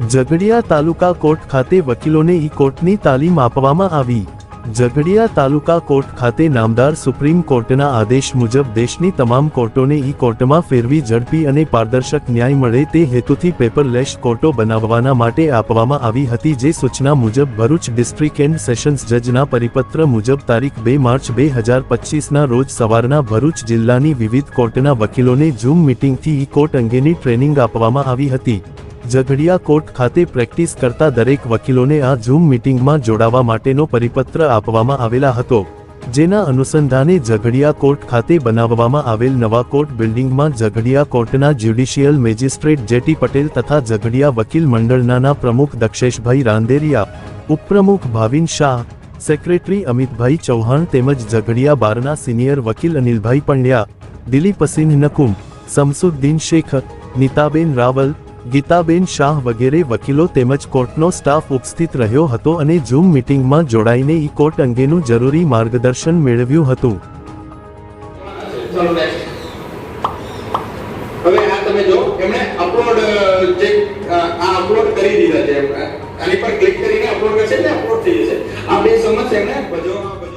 ઝઘડિયા તાલુકા court ખાતે વકીલોને ઈ કોર્ટની તાલીમ આપવામાં આવી. ઝઘડિયા તાલુકા કોર્ટ ખાતે નામદાર સુપ્રીમ કોર્ટના આદેશ મુજબ દેશની તમામ કોર્ટોને ઈ કોર્ટમાં ફેરવી ઝડપી અને પારદર્શક ન્યાય મળે તે હેતુથી પેપરલેસ કોર્ટો બનાવવાના માટે આપવામાં આવી હતી જે સૂચના મુજબ ભરૂચ ડિસ્ટ્રિક્ટ એન્ડ સેશન્સ જજના પરિપત્ર મુજબ તારીખ બે માર્ચ બે હજાર પચીસના રોજ સવારના ભરૂચ જિલ્લાની વિવિધ કોર્ટના વકીલોને ઝૂમ મિટિંગથી ઈ કોર્ટ અંગેની ટ્રેનિંગ આપવામાં આવી હતી. ઝઘડિયા કોર્ટ ખાતે પ્રેક્ટિસ કરતા દરેક વકીલોને આ ઝૂમ મિટિંગમાં જોડાવા માટેનો પરિપત્ર આપવામાં આવેલા હતો, જેના અનુસંધાને ઝઘડિયા કોર્ટ ખાતે બનાવવામાં આવેલ નવા કોર્ટ બિલ્ડિંગમાં ઝઘડિયા કોર્ટના જ્યુડિશિયલ મેજિસ્ટ્રેટ જેટી પટેલ તથા ઝઘડિયા વકીલ મંડળના પ્રમુખ દક્ષેશભાઈ રાંદેરિયા, ઉપપ્રમુખ ભાવિન શાહ, સેક્રેટરી અમિતભાઈ ચૌહાણ તેમજ ઝઘડિયા બારના સિનિયર વકીલ અનિલભાઈ પંડ્યા, દિલીપ સિંહ નકુમ, સમસુદ્દીન શેખ, નીતાબેન રાવલ ગીતાબેન શાહ વગેરે વકીલો તેમજ કોર્ટનો સ્ટાફ ઉપસ્થિત રહ્યો હતો અને ઝૂમ મિટિંગમાં જોડાઈને ઈ કોર્ટ અંગેનું જરૂરી માર્ગદર્શન મેળવ્યું હતું હવે આ તમે જો, એમણે અપલોડ જે આ અપલોડ કરી દીધા છે. આની પર ક્લિક કરીને અપલોડ કરશે એટલે અપલોડ થઈ જશે આ બે સમજ એમણે ભજવવા